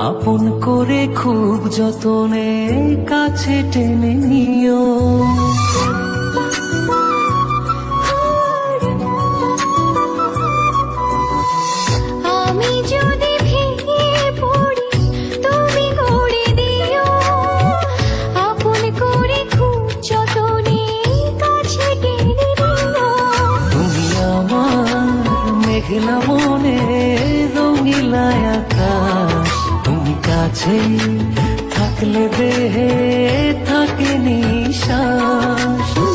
আপন করে খুব যতনে কাছে টেনে নিও। মেঘলা মনে কাছে থাকলে দেহে থাকে নিশ্বাস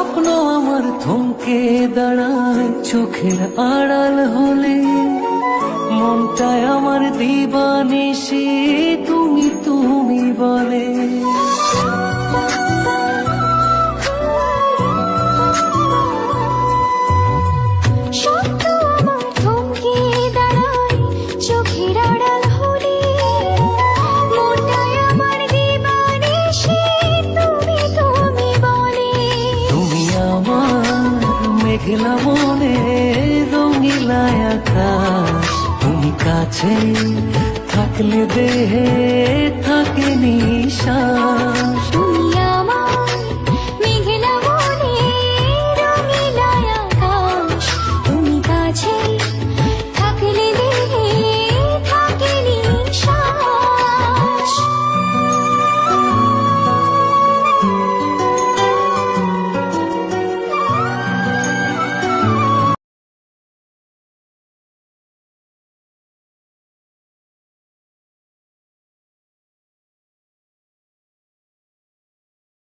স্বপ্ন আমার থমকে দাঁড়ায় চোখের আড়াল হলে। মনটায় আমার দিবানিসি তুমি তুমি বলে। মেঘলা মনে রঙিলা আকাশ। তুমি কাছে থাকলে দেহে থাকে নিশা।